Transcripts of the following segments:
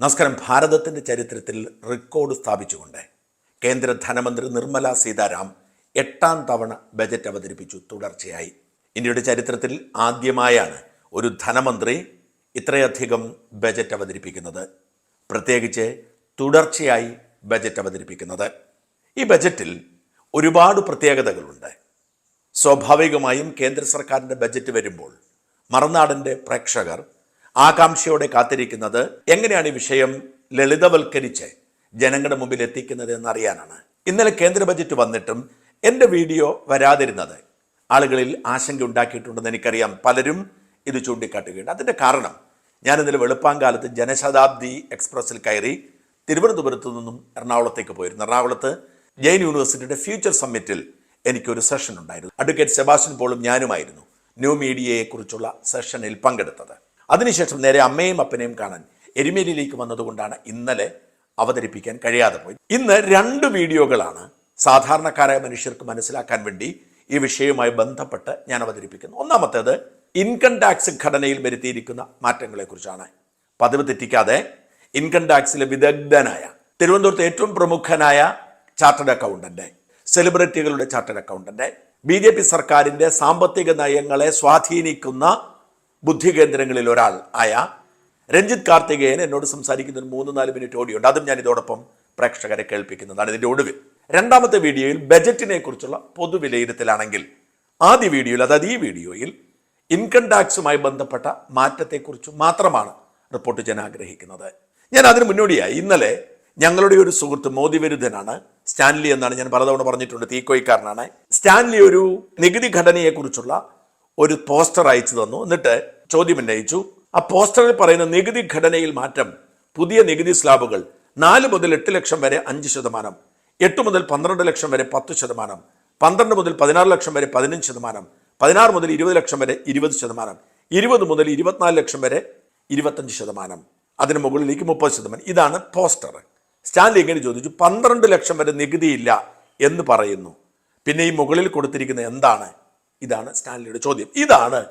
നമസ്കാരം. ഭാരതത്തിന്റെ ചരിത്രത്തിൽ റെക്കോർഡ് സ്ഥാപിച്ചുകൊണ്ട് കേന്ദ്ര ധനമന്ത്രി നിർമ്മല സീതാരാം എട്ടാം തവണ ബജറ്റ് അവതരിപ്പിച്ചു. തുടർച്ചയായി. ഇന്ത്യയുടെ ചരിത്രത്തിൽ ആദ്യമായാണ് ഒരു ധനമന്ത്രി ഇത്രയധികം ബജറ്റ് അവതരിപ്പിക്കുന്നത്. പ്രത്യേകിച്ച് തുടർച്ചയായി ബജറ്റ് അവതരിപ്പിക്കുന്നത്. ഈ ബജറ്റിൽ ഒരുപാട് പ്രത്യേകതകളുണ്ട്. സ്വാഭാവികമായും കേന്ദ്ര സർക്കാരിന്റെ ബജറ്റ് വരുമ്പോൾ മറുനാടിന്റെ പ്രേക്ഷകർ ആകാംക്ഷയോടെ കാത്തിരിക്കുന്നത് എങ്ങനെയാണ് ഈ വിഷയം ലളിതവൽക്കരിച്ച് ജനങ്ങളുടെ മുമ്പിൽ എത്തിക്കുന്നത് എന്നറിയാനാണ്. ഇന്നലെ കേന്ദ്ര ബജറ്റ് വന്നിട്ടും എന്റെ വീഡിയോ വരാതിരുന്നത്. ആളുകളിൽ ആശങ്ക ഉണ്ടാക്കിയിട്ടുണ്ടെന്ന് എനിക്കറിയാം. പലരും ഇത് ചൂണ്ടിക്കാട്ടുകയുണ്ട് അതിന്റെ കാരണം ഞാൻ ഇന്നലെ വെളുപ്പാങ്കാലത്ത് ജനശതാബ്ദി എക്സ്പ്രസ്സിൽ കയറി തിരുവനന്തപുരത്തു നിന്നും എറണാകുളത്തേക്ക് പോയിരുന്നു. എറണാകുളത്ത് ജെയിൻ യൂണിവേഴ്സിറ്റിയുടെ ഫ്യൂച്ചർ സമ്മിറ്റിൽ എനിക്കൊരു സെഷൻ ഉണ്ടായിരുന്നു അഡ്വക്കേറ്റ് സെബാസ്റ്റ്യൻ പോളും ഞാനുമായിരുന്നു ന്യൂ മീഡിയയെക്കുറിച്ചുള്ള സെഷനിൽ പങ്കെടുത്തത്. അതിനുശേഷം നേരെ അമ്മയും അപ്പനെയും കാണാൻ എരുമേലിയിലേക്ക് വന്നതുകൊണ്ടാണ് ഇന്നലെ അവതരിപ്പിക്കാൻ കഴിയാതെ പോയി ഇന്ന് രണ്ട് വീഡിയോകളാണ് സാധാരണക്കാരായ മനുഷ്യർക്ക് മനസ്സിലാക്കാൻ വേണ്ടി ഈ വിഷയവുമായി ബന്ധപ്പെട്ട് ഞാൻ അവതരിപ്പിക്കുന്നു ഒന്നാമത്തേത് ഇൻകം ടാക്സ് ഘടനയിൽ വരുത്തിയിരിക്കുന്ന മാറ്റങ്ങളെക്കുറിച്ചാണ്. പതിവ് തെറ്റിക്കാതെ ഇൻകം ടാക്സിലെ വിദഗ്ധനായ തിരുവനന്തപുരത്ത് ഏറ്റവും പ്രമുഖനായ chartered accountant സെലിബ്രിറ്റികളുടെ chartered accountant B J P സർക്കാരിന്റെ സാമ്പത്തിക നയങ്ങളെ സ്വാധീനിക്കുന്ന ബുദ്ധികേന്ദ്രങ്ങളിൽ ഒരാൾ ആയ രഞ്ജിത്ത് കാർത്തികേയൻ എന്നോട് സംസാരിക്കുന്ന ഒരു മൂന്ന് നാല് മിനിറ്റ് ഓഡിയോ ഉണ്ട് അതും ഞാൻ ഇതോടൊപ്പം പ്രേക്ഷകരെ കേൾപ്പിക്കുന്നതാണ് ഇതിന്റെ ഒടുവിൽ. രണ്ടാമത്തെ വീഡിയോയിൽ ബജറ്റിനെ കുറിച്ചുള്ള പൊതുവിലയിരുത്തലാണെങ്കിൽ ആദ്യ വീഡിയോയിൽ അതായത് ഈ വീഡിയോയിൽ ഇൻകം ടാക്സുമായി ബന്ധപ്പെട്ട മാറ്റത്തെക്കുറിച്ച് മാത്രമാണ് റിപ്പോർട്ട് ചെയ്യാൻ ആഗ്രഹിക്കുന്നത്. ഞാൻ അതിന് മുന്നോടിയായി. ഇന്നലെ ഞങ്ങളുടെ ഒരു സുഹൃത്ത് മോദി വിരുദ്ധനാണ് സ്റ്റാൻലി എന്നാണ് ഞാൻ പലതവണ പറഞ്ഞിട്ടുണ്ട് തീക്കോയിക്കാരനാണ്. സ്റ്റാൻലി ഒരു നികുതി ഘടനയെക്കുറിച്ചുള്ള ഒരു പോസ്റ്റർ അയച്ചു തന്നു. എന്നിട്ട് ചോദ്യം ഉന്നയിച്ചു. ആ പോസ്റ്ററിൽ പറയുന്ന നികുതി ഘടനയിൽ മാറ്റം പുതിയ നികുതി സ്ലാബുകൾ നാല് മുതൽ എട്ട് ലക്ഷം വരെ അഞ്ച് ശതമാനം എട്ട് മുതൽ പന്ത്രണ്ട് ലക്ഷം വരെ പത്ത് ശതമാനം പന്ത്രണ്ട് മുതൽ പതിനാറ് ലക്ഷം വരെ പതിനഞ്ച് ശതമാനം പതിനാറ് മുതൽ ഇരുപത് ലക്ഷം വരെ ഇരുപത് ശതമാനം ഇരുപത് മുതൽ ഇരുപത്തിനാല് ലക്ഷം വരെ ഇരുപത്തഞ്ച് ശതമാനം അതിന് മുകളിലേക്ക് മുപ്പത് ശതമാനം. ഇതാണ് പോസ്റ്റർ. സ്റ്റാൻലി ഇങ്ങനെ ചോദിച്ചു പന്ത്രണ്ട് ലക്ഷം വരെ നികുതിയില്ല എന്ന് പറയുന്നു. പിന്നെ ഈ മുകളിൽ കൊടുത്തിരിക്കുന്ന എന്താണ്? ഇതാണ് സ്റ്റാൻലിയുടെ ചോദ്യം. ഇതാണ്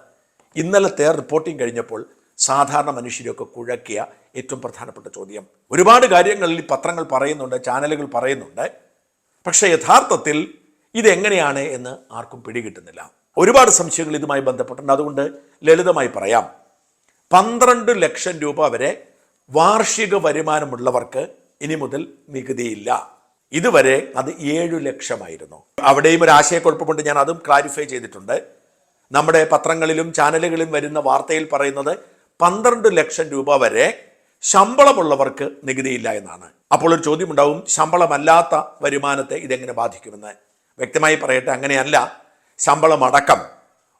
ഇന്നലെ ഇന്നലത്തെ റിപ്പോർട്ടിംഗ് കഴിഞ്ഞപ്പോൾ സാധാരണ മനുഷ്യരെയൊക്കെ കുഴക്കിയ ഏറ്റവും പ്രധാനപ്പെട്ട ചോദ്യം. ഒരുപാട് കാര്യങ്ങളിൽ പത്രങ്ങൾ പറയുന്നുണ്ട് ചാനലുകൾ പറയുന്നുണ്ട്. പക്ഷേ യഥാർത്ഥത്തിൽ ഇതെങ്ങനെയാണ് എന്ന് ആർക്കും പിടികിട്ടുന്നില്ല. ഒരുപാട് സംശയങ്ങൾ ഇതുമായി ബന്ധപ്പെട്ടുണ്ട്. അതുകൊണ്ട് ലളിതമായി പറയാം. പന്ത്രണ്ട് ലക്ഷം രൂപ വരെ വാർഷിക വരുമാനമുള്ളവർക്ക് ഇനി മുതൽ നികുതിയില്ല. ഇതുവരെ അത് ഏഴു ലക്ഷമായിരുന്നു. അവിടെയും ഒരു ആശയക്കുഴപ്പമുണ്ട്. ഞാൻ അതും ക്ലാരിഫൈ ചെയ്തിട്ടുണ്ട്. നമ്മുടെ പത്രങ്ങളിലും ചാനലുകളിലും വരുന്ന വാർത്തയിൽ പറയുന്നത് പന്ത്രണ്ട് ലക്ഷം രൂപ വരെ ശമ്പളമുള്ളവർക്ക് നികുതിയില്ല എന്നാണ്. അപ്പോൾ ഒരു ചോദ്യം ഉണ്ടാവും ശമ്പളമല്ലാത്ത വരുമാനത്തെ ഇതെങ്ങനെ ബാധിക്കുമെന്ന്? വ്യക്തമായി പറയട്ടെ അങ്ങനെയല്ല. ശമ്പളമടക്കം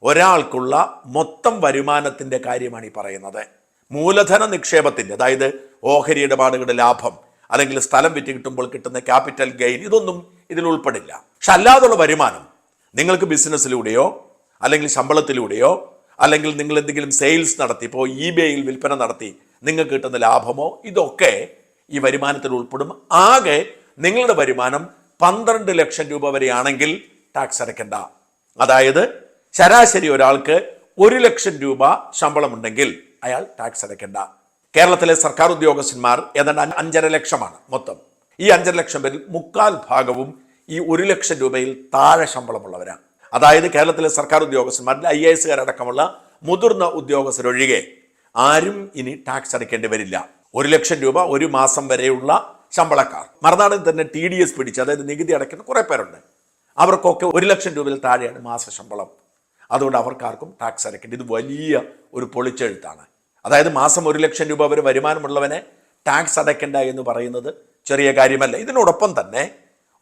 ഒരാൾക്കുള്ള മൊത്തം വരുമാനത്തിന്റെ കാര്യമാണ് ഈ പറയുന്നത്. മൂലധന നിക്ഷേപത്തിന്റെ അതായത് ഓഹരി ഇടപാടുകളുടെ ലാഭം അല്ലെങ്കിൽ സ്ഥലം വിറ്റ് കിട്ടുമ്പോൾ കിട്ടുന്ന ക്യാപിറ്റൽ ഗെയിൻ ഇതൊന്നും ഇതിൽ ഉൾപ്പെടില്ല. പക്ഷെ അല്ലാതുള്ള വരുമാനം നിങ്ങൾക്ക് ബിസിനസ്സിലൂടെയോ അല്ലെങ്കിൽ ശമ്പളത്തിലൂടെയോ അല്ലെങ്കിൽ നിങ്ങൾ എന്തെങ്കിലും സെയിൽസ് നടത്തി ഇപ്പോൾ ഇ ബേയിൽ വിൽപ്പന നടത്തി നിങ്ങൾക്ക് കിട്ടുന്ന ലാഭമോ ഇതൊക്കെ ഈ വരുമാനത്തിൽ ഉൾപ്പെടും. ആകെ നിങ്ങളുടെ വരുമാനം പന്ത്രണ്ട് ലക്ഷം രൂപ വരെയാണെങ്കിൽ ടാക്സ് അടയ്ക്കണ്ട. അതായത് ശരാശരി ഒരാൾക്ക് ഒരു ലക്ഷം രൂപ ശമ്പളമുണ്ടെങ്കിൽ അയാൾ ടാക്സ് അടയ്ക്കണ്ട. കേരളത്തിലെ സർക്കാർ ഉദ്യോഗസ്ഥന്മാർ ഏതാണ്ട് അഞ്ചര ലക്ഷമാണ് മൊത്തം. ഈ അഞ്ചര ലക്ഷം പേരിൽ മുക്കാൽ ഭാഗവും ഈ ഒരു ലക്ഷം രൂപയിൽ താഴെ ശമ്പളമുള്ളവരാണ്. അതായത് കേരളത്തിലെ സർക്കാർ ഉദ്യോഗസ്ഥന്മാരിൽ ഐ എ എസുകാരടക്കമുള്ള മുതിർന്ന ഉദ്യോഗസ്ഥരൊഴികെ ആരും ഇനി ടാക്സ് അടയ്ക്കേണ്ടി വരില്ല. ഒരു ലക്ഷം രൂപ ഒരു മാസം വരെയുള്ള ശമ്പളക്കാർ. മറുനാടിൽ തന്നെ ടി ഡി എസ് പിടിച്ച് അതായത് നികുതി അടയ്ക്കുന്ന കുറേ പേരുണ്ട്. അവർക്കൊക്കെ ഒരു ലക്ഷം രൂപയിൽ താഴെയാണ് മാസ ശമ്പളം. അതുകൊണ്ട് അവർക്കാർക്കും ടാക്സ് അടയ്ക്കേണ്ടി. ഇത് വലിയ ഒരു പൊളിച്ചെഴുത്താണ്. അതായത് മാസം ഒരു ലക്ഷം രൂപ വരെ വരുമാനമുള്ളവനെ ടാക്സ് അടയ്ക്കേണ്ട എന്ന് പറയുന്നത് ചെറിയ കാര്യമല്ല. ഇതിനോടൊപ്പം തന്നെ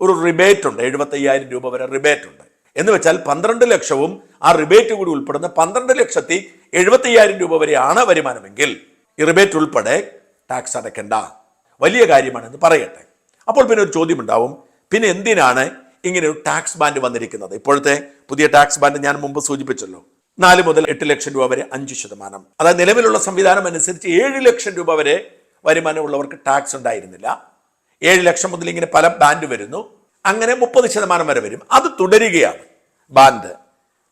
ഒരു റിബേറ്റ് ഉണ്ട്. എഴുപത്തയ്യായിരം രൂപ വരെ റിബേറ്റ് ഉണ്ട്. എന്ന് വെച്ചാൽ പന്ത്രണ്ട് ലക്ഷവും ആ റിബേറ്റ് കൂടി ഉൾപ്പെടുന്ന പന്ത്രണ്ട് ലക്ഷത്തി എഴുപത്തയ്യായിരം രൂപ വരെയാണ് വരുമാനമെങ്കിൽ ഈ റിബേറ്റ് ഉൾപ്പെടെ ടാക്സ് അടയ്ക്കേണ്ട. വലിയ കാര്യമാണെന്ന് പറയട്ടെ. അപ്പോൾ പിന്നെ ഒരു ചോദ്യം ഉണ്ടാവും പിന്നെ എന്തിനാണ് ഇങ്ങനെ ഒരു ടാക്സ് ബാൻഡ് വന്നിരിക്കുന്നത്? ഇപ്പോഴത്തെ പുതിയ ടാക്സ് ബാൻഡ് ഞാൻ മുമ്പ് സൂചിപ്പിച്ചല്ലോ. നാല് മുതൽ എട്ട് ലക്ഷം രൂപ വരെ അഞ്ച് ശതമാനം. അതായത് നിലവിലുള്ള സംവിധാനം അനുസരിച്ച് ഏഴ് ലക്ഷം രൂപ വരെ വരുമാനമുള്ളവർക്ക് ടാക്സ് ഉണ്ടായിരുന്നില്ല. ഏഴ് ലക്ഷം മുതൽ ഇങ്ങനെ പല ബാൻഡ് വരുന്നു. അങ്ങനെ മുപ്പത് ശതമാനം വരെ വരും. അത് തുടരുകയാണ് ബാൻഡ്.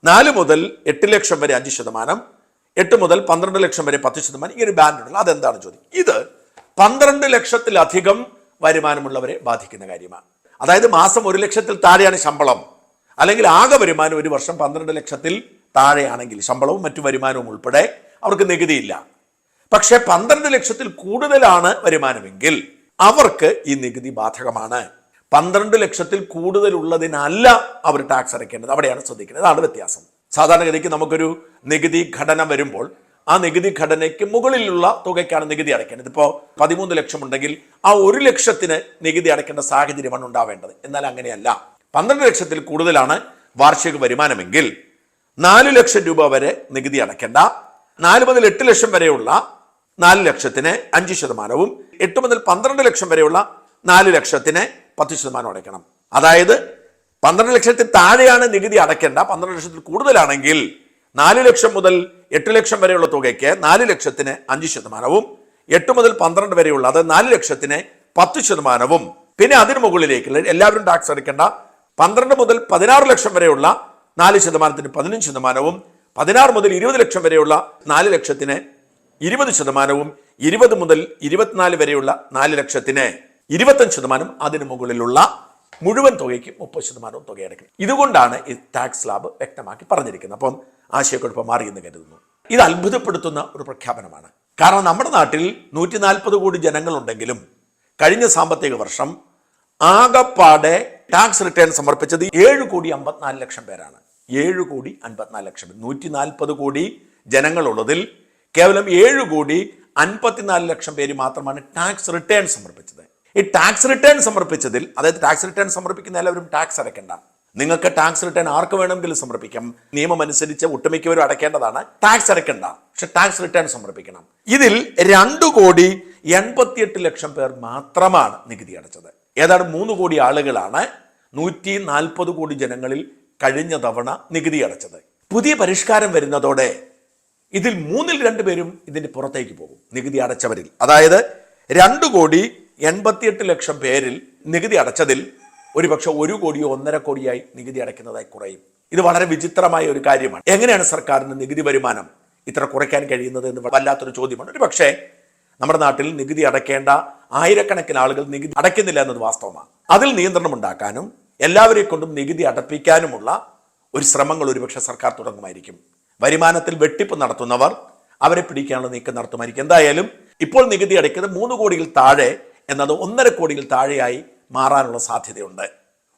നാല് മുതൽ എട്ട് ലക്ഷം വരെ അഞ്ച് ശതമാനം. എട്ട് മുതൽ പന്ത്രണ്ട് ലക്ഷം വരെ പത്ത് ശതമാനം. ഇങ്ങനെ ബാൻഡ് ഉണ്ടല്ലോ. അതെന്താണ് ചോദ്യം? ഇത് പന്ത്രണ്ട് ലക്ഷത്തിലധികം വരുമാനമുള്ളവരെ ബാധിക്കുന്ന കാര്യമാണ്. അതായത് മാസം ഒരു ലക്ഷത്തിൽ താഴെയാണ് ശമ്പളം. അല്ലെങ്കിൽ ആകെ വരുമാനം ഒരു വർഷം പന്ത്രണ്ട് ലക്ഷത്തിൽ താഴെയാണെങ്കിൽ ശമ്പളവും മറ്റു വരുമാനവും ഉൾപ്പെടെ അവർക്ക് നികുതിയില്ല. പക്ഷേ പന്ത്രണ്ട് ലക്ഷത്തിൽ കൂടുതലാണ് വരുമാനമെങ്കിൽ അവർക്ക് ഈ നികുതി ബാധകമാണ്. പന്ത്രണ്ട് ലക്ഷത്തിൽ കൂടുതലുള്ളതിനല്ല അവർ ടാക്സ് അടയ്ക്കേണ്ടത്. അവിടെയാണ് ശ്രദ്ധിക്കുന്നത് അതാണ് വ്യത്യാസം. സാധാരണഗതിക്ക് നമുക്കൊരു നികുതി ഘടന വരുമ്പോൾ ആ നികുതി ഘടനയ്ക്ക് മുകളിലുള്ള തുകയ്ക്കാണ് നികുതി അടയ്ക്കേണ്ടത്. ഇപ്പോൾ പതിമൂന്ന് ലക്ഷം ഉണ്ടെങ്കിൽ ആ ഒരു ലക്ഷത്തിന് നികുതി അടയ്ക്കേണ്ട സാഹചര്യമാണ് ഉണ്ടാവേണ്ടത്. എന്നാൽ അങ്ങനെയല്ല. പന്ത്രണ്ട് ലക്ഷത്തിൽ കൂടുതലാണ് വാർഷിക വരുമാനമെങ്കിൽ നാല് ലക്ഷം രൂപ വരെ നികുതി അടയ്ക്കേണ്ട. നാല് മുതൽ എട്ട് ലക്ഷം വരെയുള്ള നാല് ലക്ഷത്തിന് അഞ്ച് ശതമാനവും എട്ട് മുതൽ പന്ത്രണ്ട് ലക്ഷം വരെയുള്ള നാല് ലക്ഷത്തിന് പത്ത് ശതമാനം അടയ്ക്കണം. അതായത് പന്ത്രണ്ട് ലക്ഷത്തിൽ താഴെയാണ് നികുതി അടയ്ക്കേണ്ട. പന്ത്രണ്ട് ലക്ഷത്തിൽ കൂടുതലാണെങ്കിൽ നാല് ലക്ഷം മുതൽ എട്ട് ലക്ഷം വരെയുള്ള തുകയ്ക്ക് നാല് ലക്ഷത്തിന് അഞ്ച് ശതമാനവും എട്ട് മുതൽ പന്ത്രണ്ട് വരെയുള്ള അത് നാല് ലക്ഷത്തിന് പത്ത് ശതമാനവും. പിന്നെ അതിന് മുകളിലേക്ക് എല്ലാവരും ടാക്സ് അടയ്ക്കേണ്ട. പന്ത്രണ്ട് മുതൽ പതിനാറ് ലക്ഷം വരെയുള്ള നാല് ശതമാനത്തിന് പതിനഞ്ച് ശതമാനവും പതിനാറ് മുതൽ ഇരുപത് ലക്ഷം വരെയുള്ള നാല് ലക്ഷത്തിന് ഇരുപത് ശതമാനവും ഇരുപത് മുതൽ ഇരുപത്തിനാല് വരെയുള്ള നാല് ലക്ഷത്തിന് ഇരുപത്തഞ്ച് ശതമാനം അതിന് മുകളിലുള്ള മുഴുവൻ തുകയ്ക്ക് മുപ്പത് ശതമാനവും തുക അടയ്ക്കണം. ഇതുകൊണ്ടാണ് ഈ ടാക്സ് സ്ലാബ് വ്യക്തമാക്കി പറഞ്ഞിരിക്കുന്നത്. അപ്പം ആശയക്കുഴപ്പം മാറിയെന്ന് കരുതുന്നു. ഇത് അത്ഭുതപ്പെടുത്തുന്ന ഒരു പ്രഖ്യാപനമാണ്. കാരണം നമ്മുടെ നാട്ടിൽ നൂറ്റി നാൽപ്പത് കോടി ജനങ്ങളുണ്ടെങ്കിലും കഴിഞ്ഞ സാമ്പത്തിക വർഷം ആകപ്പാടെ ടാക്സ് റിട്ടേൺ സമർപ്പിച്ചത് ഏഴ് കോടി അമ്പത്തിനാല് ലക്ഷം പേരാണ്. ഏഴ് കോടി അൻപത്തിനാല് ലക്ഷം നൂറ്റി നാൽപ്പത് കോടി ജനങ്ങളുള്ളതിൽ കേവലം ഏഴ് കോടി അൻപത്തിനാല് ലക്ഷം പേര് മാത്രമാണ് ടാക്സ് റിട്ടേൺ സമർപ്പിച്ചത്. ഈ ടാക്സ് റിട്ടേൺ സമർപ്പിച്ചതിൽ അതായത് ടാക്സ് റിട്ടേൺ സമർപ്പിക്കുന്ന എല്ലാവരും ടാക്സ് അടയ്ക്കണ്ട. നിങ്ങൾക്ക് ടാക്സ് റിട്ടേൺ ആർക്ക് വേണമെങ്കിലും സമർപ്പിക്കാം. നിയമം അനുസരിച്ച് ഒട്ടുമിക്കവരും അടയ്ക്കേണ്ടതാണ്. ടാക്സ് അടയ്ക്കണ്ട. പക്ഷെ ടാക്സ് റിട്ടേൺ സമർപ്പിക്കണം. ഇതിൽ രണ്ടു കോടി എൺപത്തിയെട്ട് ലക്ഷം പേർ മാത്രമാണ് നികുതി അടച്ചത്. ഏതാണ്ട് മൂന്ന് കോടി ആളുകളാണ് നൂറ്റി നാൽപ്പത് കോടി ജനങ്ങളിൽ കഴിഞ്ഞ തവണ നികുതി അടച്ചത്. പുതിയ പരിഷ്കാരം വരുന്നതോടെ ഇതിൽ മൂന്നിൽ രണ്ട് പേരും ഇതിന്റെ പുറത്തേക്ക് പോകും നികുതി അടച്ചവരിൽ. അതായത് രണ്ട് കോടി എൺപത്തിയെട്ട് ലക്ഷം പേരിൽ നികുതി അടച്ചതിൽ ഒരുപക്ഷെ ഒരു കോടിയോ ഒന്നര കോടിയായി നികുതി അടയ്ക്കുന്നതായി കുറയും. ഇത് വളരെ വിചിത്രമായ ഒരു കാര്യമാണ്. എങ്ങനെയാണ് സർക്കാരിന് നികുതി വരുമാനം ഇത്ര കുറയ്ക്കാൻ കഴിയുന്നത് എന്ന് വല്ലാത്തൊരു ചോദ്യമാണ്. ഒരു പക്ഷേ നമ്മുടെ നാട്ടിൽ നികുതി അടയ്ക്കേണ്ട ആയിരക്കണക്കിന് ആളുകൾ നികുതി അടയ്ക്കുന്നില്ല എന്നത് വാസ്തവമാണ്. അതിൽ നിയന്ത്രണം ഉണ്ടാക്കാനും എല്ലാവരെ കൊണ്ടും നികുതി അടപ്പിക്കാനുമുള്ള ഒരു ശ്രമങ്ങൾ ഒരുപക്ഷെ സർക്കാർ തുടങ്ങുമായിരിക്കും. വരുമാനത്തിൽ വെട്ടിപ്പ് നടത്തുന്നവർ അവരെ പിടിക്കാനുള്ള നീക്കം നടത്തുമായിരിക്കും. എന്തായാലും ഇപ്പോൾ നികുതി അടയ്ക്കുന്നത് മൂന്ന് കോടിയിൽ താഴെ എന്നത് ഒന്നര കോടിയിൽ താഴെയായി മാറാനുള്ള സാധ്യതയുണ്ട്.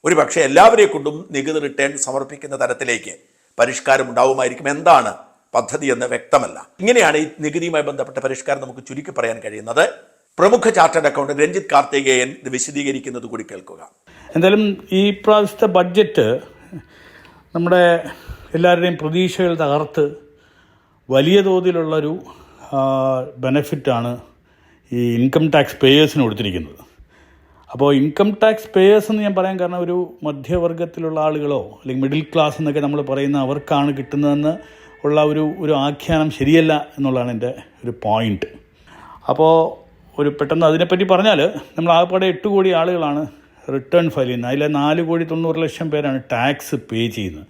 ഒരു പക്ഷേ എല്ലാവരെ കൊണ്ടും നികുതി റിട്ടേൺ സമർപ്പിക്കുന്ന തരത്തിലേക്ക് പരിഷ്കാരം ഉണ്ടാവുമായിരിക്കും എന്താണ് പദ്ധതി എന്ന് വ്യക്തമല്ല. ഇങ്ങനെയാണ് ഈ നികുതിയുമായി ബന്ധപ്പെട്ട പരിഷ്കാരം നമുക്ക് ചുരുക്കി പറയാൻ കഴിയുന്നത്. പ്രമുഖ ചാർട്ടേഡ് അക്കൗണ്ടന്റ് രഞ്ജിത്ത് കാർത്തികേയൻ ഇത് വിശദീകരിക്കുന്നത് കൂടി കേൾക്കുക. എന്തായാലും ഈ പ്രാവശ്യത്തെ ബഡ്ജറ്റ് നമ്മുടെ എല്ലാവരുടെയും പ്രതീക്ഷകൾ തകർത്ത് വലിയ തോതിലുള്ളൊരു ബെനഫിറ്റാണ് ഈ ഇൻകം ടാക്സ് പേയേഴ്സിന് കൊടുത്തിരിക്കുന്നത്. അപ്പോൾ ഇൻകം ടാക്സ് പേയേഴ്സ് എന്ന് ഞാൻ പറയാൻ കാരണം ഒരു മധ്യവർഗത്തിലുള്ള ആളുകളോ അല്ലെങ്കിൽ മിഡിൽ ക്ലാസ് എന്നൊക്കെ നമ്മൾ പറയുന്ന അവർക്കാണ് കിട്ടുന്നതെന്ന് ഉള്ള ഒരു ഒരു ആഖ്യാനം ശരിയല്ല എന്നുള്ളതാണ് എന്റെ ഒരു പോയിന്റ് അപ്പോൾ ഒരു പെട്ടെന്ന് അതിനെപ്പറ്റി പറഞ്ഞാൽ നമ്മൾ ആകെപ്പാടെ എട്ട് കോടി ആളുകളാണ് റിട്ടേൺ ഫയൽ ചെയ്യുന്നത്. അതിലെ നാല് കോടി തൊണ്ണൂറ് ലക്ഷം പേരാണ് ടാക്സ് പേ ചെയ്യുന്നത്.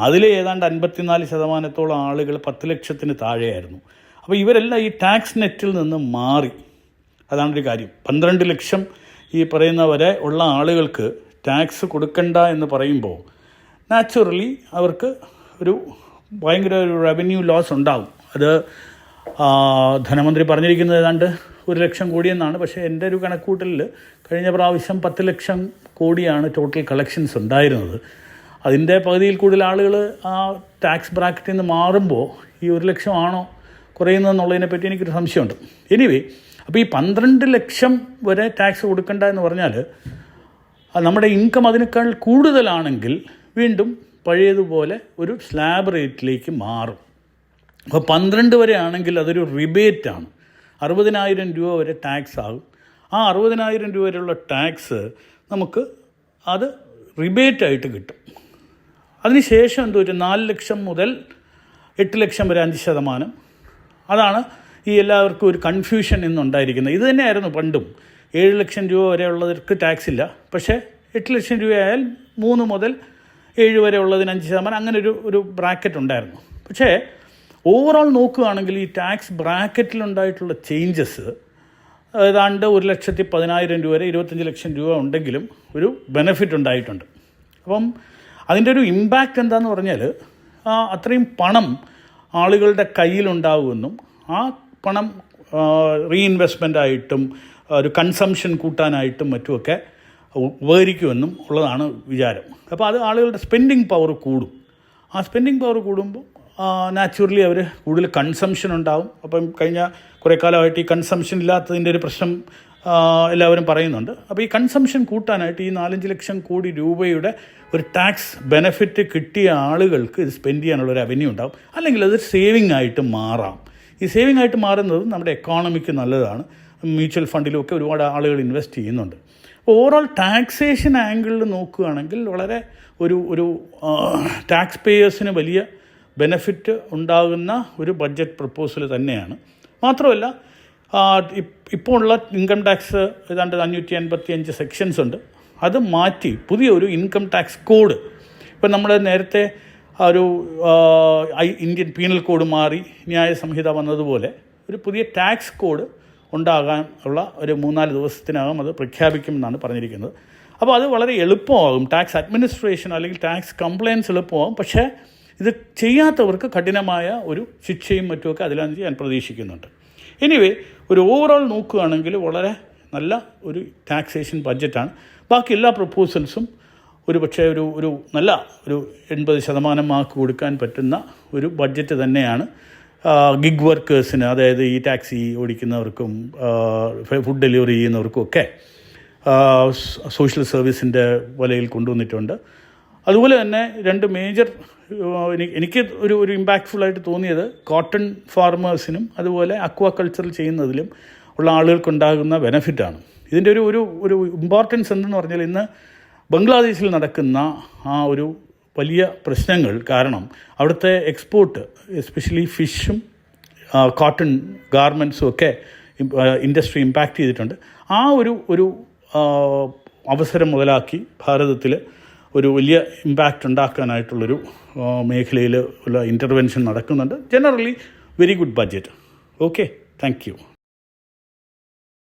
അതിൽ ഏതാണ്ട് അൻപത്തിനാല് ശതമാനത്തോളം ആളുകൾ പത്ത് ലക്ഷത്തിന് താഴെയായിരുന്നു. അപ്പോൾ ഇവരെല്ലാം ഈ ടാക്സ് നെറ്റിൽ നിന്ന് മാറി. അതാണ് ഒരു കാര്യം. പന്ത്രണ്ട് ലക്ഷം ഈ പറയുന്നവരെ ഉള്ള ആളുകൾക്ക് ടാക്സ് കൊടുക്കണ്ട എന്ന് പറയുമ്പോൾ നാച്ചുറലി അവർക്ക് ഒരു ഭയങ്കര ഒരു റവന്യൂ ലോസ് ഉണ്ടാവും. അത് ധനമന്ത്രി പറഞ്ഞിരിക്കുന്നത് ഏതാണ്ട് ഒരു ലക്ഷം കോടിയെന്നാണ്. പക്ഷേ എന്റെ ഒരു കണക്കൂട്ടലിൽ കഴിഞ്ഞ പ്രാവശ്യം പത്ത് ലക്ഷം കോടിയാണ് ടോട്ടൽ കളക്ഷൻസ് ഉണ്ടായിരുന്നത്. അതിന്റെ പകുതിയിൽ കൂടുതൽ ആളുകൾ ആ ടാക്സ് ബ്രാക്കറ്റിൽ നിന്ന് മാറുമ്പോൾ ഈ ഒരു ലക്ഷമാണോ കുറയുന്നതെന്നുള്ളതിനെ പറ്റി എനിക്കൊരു സംശയമുണ്ട്. എനിവേ അപ്പോൾ ഈ പന്ത്രണ്ട് ലക്ഷം വരെ ടാക്സ് കൊടുക്കണ്ട എന്ന് പറഞ്ഞാൽ നമ്മുടെ ഇൻകം അതിനേക്കാൾ കൂടുതലാണെങ്കിൽ വീണ്ടും പഴയതുപോലെ ഒരു സ്ലാബ് റേറ്റിലേക്ക് മാറും. അപ്പോൾ പന്ത്രണ്ട് വരെ ആണെങ്കിൽ അതൊരു റിബേറ്റാണ് അറുപതിനായിരം രൂപ വരെ ടാക്സ് ആകും. ആ അറുപതിനായിരം രൂപ വരെയുള്ള ടാക്സ് നമുക്ക് അത് റിബേറ്റായിട്ട് കിട്ടും. അതിനുശേഷം എന്തോ ഒരു നാല് ലക്ഷം മുതൽ എട്ട് ലക്ഷം വരെ അഞ്ച് ശതമാനം. അതാണ് ഈ എല്ലാവർക്കും ഒരു കൺഫ്യൂഷൻ ഇന്നുണ്ടായിരിക്കുന്നത് ഇത് തന്നെയായിരുന്നു പണ്ടും. ഏഴ് ലക്ഷം രൂപ വരെയുള്ളവർക്ക് ടാക്സ് ഇല്ല. പക്ഷേ എട്ട് ലക്ഷം രൂപയായാൽ മൂന്ന് മുതൽ ഏഴ് വരെ ഉള്ളതിന് അഞ്ച് ശതമാനം. അങ്ങനെ ഒരു ഒരു ബ്രാക്കറ്റ് ഉണ്ടായിരുന്നു. പക്ഷേ ഓവറോൾ നോക്കുകയാണെങ്കിൽ ഈ ടാക്സ് ബ്രാക്കറ്റിലുണ്ടായിട്ടുള്ള ചേഞ്ചസ് ഏതാണ്ട് ഒരു ലക്ഷത്തി പതിനായിരം രൂപ വരെ ഇരുപത്തഞ്ച് ലക്ഷം രൂപ ഉണ്ടെങ്കിലും ഒരു ബെനിഫിറ്റ് ഉണ്ടായിട്ടുണ്ട്. അപ്പം അതിന്റെ ഒരു ഇമ്പാക്റ്റ് എന്താന്ന് പറഞ്ഞാൽ അത്രയും പണം ആളുകളുടെ കയ്യിലുണ്ടാവുമെന്നും ആ പണം റീഇൻവെസ്റ്റ്മെന്റ് ആയിട്ടും ഒരു കൺസംഷൻ കൂട്ടാനായിട്ടും മറ്റുമൊക്കെ ഉപകരിക്കുമെന്നും ഉള്ളതാണ് വിചാരം. അപ്പോൾ അത് ആളുകളുടെ സ്പെൻഡിങ് പവർ കൂടും. ആ സ്പെൻഡിങ് പവർ കൂടുമ്പോൾ നാച്ചുറലി അവർ കൂടുതൽ കൺസംഷൻ ഉണ്ടാവും. അപ്പം കഴിഞ്ഞ കുറേ കാലമായിട്ട് ഈ കൺസംഷൻ ഇല്ലാത്തതിന്റെ ഒരു പ്രശ്നം എല്ലാവരും പറയുന്നുണ്ട്. അപ്പോൾ ഈ കൺസംഷൻ കൂട്ടാനായിട്ട് ഈ നാലഞ്ച് ലക്ഷം കോടി രൂപയുടെ ഒരു ടാക്സ് ബെനഫിറ്റ് കിട്ടിയ ആളുകൾക്ക് ഇത് സ്പെൻഡ് ചെയ്യാനുള്ള ഒരു അവന്യൂ ഉണ്ടാവും. അല്ലെങ്കിൽ അത് സേവിങ് ആയിട്ട് മാറാം. ഈ സേവിങ് ആയിട്ട് മാറുന്നത് നമ്മുടെ എക്കോണമിക്ക് നല്ലതാണ്. മ്യൂച്വൽ ഫണ്ടിലുമൊക്കെ ഒരുപാട് ആളുകൾ ഇൻവെസ്റ്റ് ചെയ്യുന്നുണ്ട്. ഓവറോൾ ടാക്സേഷൻ ആംഗിളിൽ നോക്കുകയാണെങ്കിൽ വളരെ ഒരു ഒരു ടാക്സ് പേയേഴ്സിന് വലിയ ബെനഫിറ്റ് ഉണ്ടാകുന്ന ഒരു ബഡ്ജറ്റ് പ്രപ്പോസൽ തന്നെയാണ്. മാത്രമല്ല ഇപ്പോൾ ഉള്ള ഇൻകം ടാക്സ് ഏതാണ്ട് അഞ്ഞൂറ്റി അൻപത്തി അഞ്ച് സെക്ഷൻസ് ഉണ്ട്. അത് മാറ്റി പുതിയൊരു ഇൻകം ടാക്സ് കോഡ് ഇപ്പം നമ്മൾ നേരത്തെ ഒരു ഇന്ത്യൻ പീനൽ കോഡ് മാറി ന്യായ സംഹിത വന്നതുപോലെ ഒരു പുതിയ ടാക്സ് കോഡ് ഉണ്ടാകാൻ ഉള്ള ഒരു മൂന്നാൽ ദിവസത്തിനകം അത് പ്രഖ്യാപിക്കുമെന്നാണ് പറഞ്ഞിരിക്കുന്നത്. അപ്പോൾ അത് വളരെ എളുപ്പമാകും. ടാക്സ് അഡ്മിനിസ്ട്രേഷൻ അല്ലെങ്കിൽ ടാക്സ് കംപ്ലയൻസ് എളുപ്പമാകും. പക്ഷേ ഇത് ചെയ്യാത്തവർക്ക് കഠിനമായ ഒരു ശിക്ഷയും മറ്റുമൊക്കെ അതിലാണ് ഞാൻ പ്രതീക്ഷിക്കുന്നുണ്ട്. എനിവേ ഒരു ഓവറോൾ നോക്കുകയാണെങ്കിൽ വളരെ നല്ല ഒരു ടാക്സേഷൻ ബഡ്ജറ്റാണ് ബാക്കി എല്ലാ പ്രപ്പോസൽസും ഒരു പക്ഷേ ഒരു ഒരു നല്ല ഒരു എൺപത് ശതമാനം മാർക്ക് കൊടുക്കാൻ പറ്റുന്ന ഒരു ബഡ്ജറ്റ് തന്നെയാണ്. ഗിഗ് വർക്കേഴ്സിന് അതായത് ഈ ടാക്സി ഓടിക്കുന്നവർക്കും ഫുഡ് ഡെലിവറി ചെയ്യുന്നവർക്കും ഒക്കെ സോഷ്യൽ സർവീസിന്റെ വലയിൽ കൊണ്ടുവന്നിട്ടുണ്ട്. അതുപോലെ തന്നെ രണ്ട് മേജർ എനിക്ക് ഒരു ഒരു ഇമ്പാക്റ്റ്ഫുൾ ആയിട്ട് തോന്നിയത് കോട്ടൺ ഫാർമേഴ്സിനും അതുപോലെ അക്വാ കൾച്ചർ ചെയ്യുന്നതിലും ഉള്ള ആളുകൾക്കുണ്ടാകുന്ന ബെനഫിറ്റാണ് ഇതിന്റെ ഒരു ഒരു ഒരു ഇമ്പോർട്ടൻസ് എന്തെന്ന് പറഞ്ഞാൽ ഇന്ന് ബംഗ്ലാദേശിൽ നടക്കുന്ന ആ ഒരു വലിയ പ്രശ്നങ്ങൾ കാരണം അവിടുത്തെ എക്സ്പോർട്ട് എസ്പെഷ്യലി ഫിഷും കോട്ടൺ ഗാർമെന്റ്സും ഒക്കെ ഇൻഡസ്ട്രി ഇമ്പാക്റ്റ് ചെയ്തിട്ടുണ്ട്. ആ ഒരു ഒരു അവസരം മുതലാക്കി ഭാരതത്തിൽ ഒരു വലിയ ഇമ്പാക്റ്റ് ഉണ്ടാക്കാനായിട്ടുള്ളൊരു മേഖലയിൽ ഉള്ള ഇന്റർവെൻഷൻ നടക്കുന്നുണ്ട്. Generally very good budget okay thank you